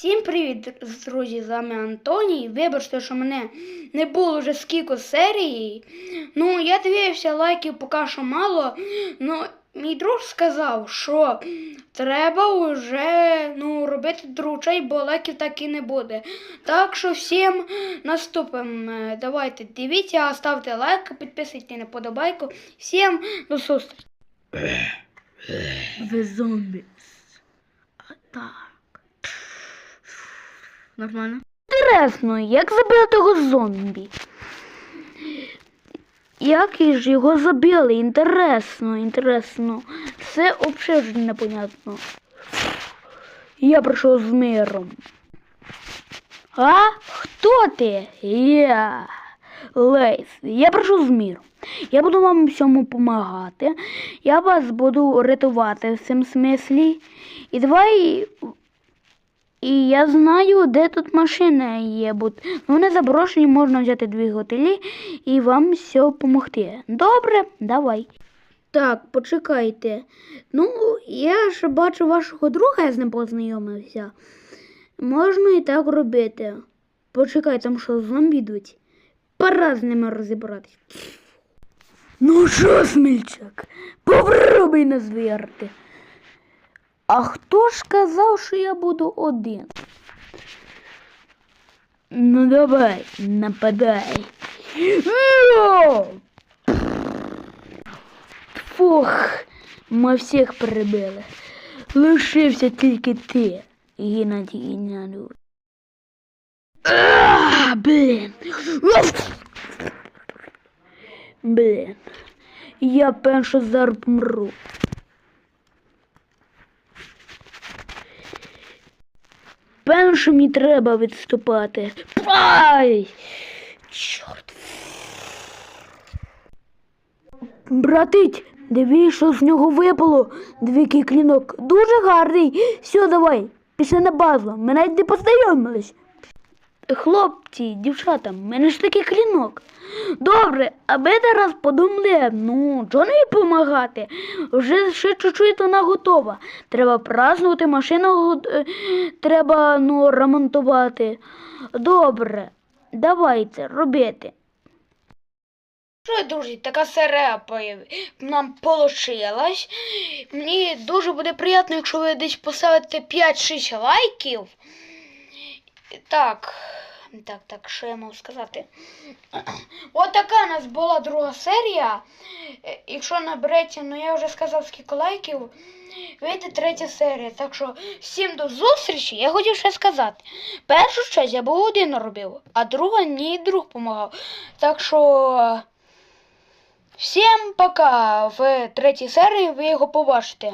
Всім привіт, друзі! З вами Антоній. Вибачте, що мене не було вже скільки серій. Ну, я дивився, лайків поки що мало. Ну, мій друг сказав, що треба вже ну, робити дручай, бо лайків так і не буде. Так що всім наступимо. Е, Давайте дивіться, ставте лайк, підписуйтесь на подобайку. Всім до зустрічі. Ви зомбі. Так. Нормально? Інтересно, як забили того зомбі? Як ж його забили? Інтересно, інтересно. Це взагалі непонятно. Я прийшов з миром. А? Хто ти? Я. Лейс. Я прийшов з миром. Я буду вам всьому допомагати. Я вас буду рятувати в цьому смислі. І давай і я знаю, де тут машина є. Бо вони заброшені, можна взяти дві готелі і вам все допомогти. Добре, давай. Так, почекайте. Ну, я ж бачу вашого друга, я з ним познайомився. Можна і так робити. Почекай, там що, зомбі йдуть? Пора з ними розібратись. Ну що, смільчак, попробуй нас вірити. А хто ж казав, що я буду один? Ну давай, нападай. Фух, ми всіх перебили. Лишився тільки ти, Геннадій Геннадійович. А, Блін. Блін. Я певно, зараз помру. Певно, що мені треба відступати. Ай! Чорт. Братить, дивись, що з нього випало. Двікий клінок. Дуже гарний. Все, давай, пішли на базу. Ми навіть не познайомились. Хлопці, дівчата, в мене ж такий клінок. Добре, а ми зараз подумали, ну, чого не допомагати? Вже ще чуть-чуть вона готова. Треба празднувати, машину е, треба ну, ремонтувати. Добре, давайте робити. Що, друзі, така серія нам получилась. Мені дуже буде приємно, якщо ви десь поставите 5-6 лайків. Так, так, так, що я можу сказати? От така у нас була друга серія. Е, Якщо набереться, ну я вже сказав скільки лайків, вийде третя серія. Так що всім до зустрічі. Я хотів ще сказати. Першу часть я був один робив, а другу мені друг допомагав. Так що всім пока. В третій серії ви його побачите.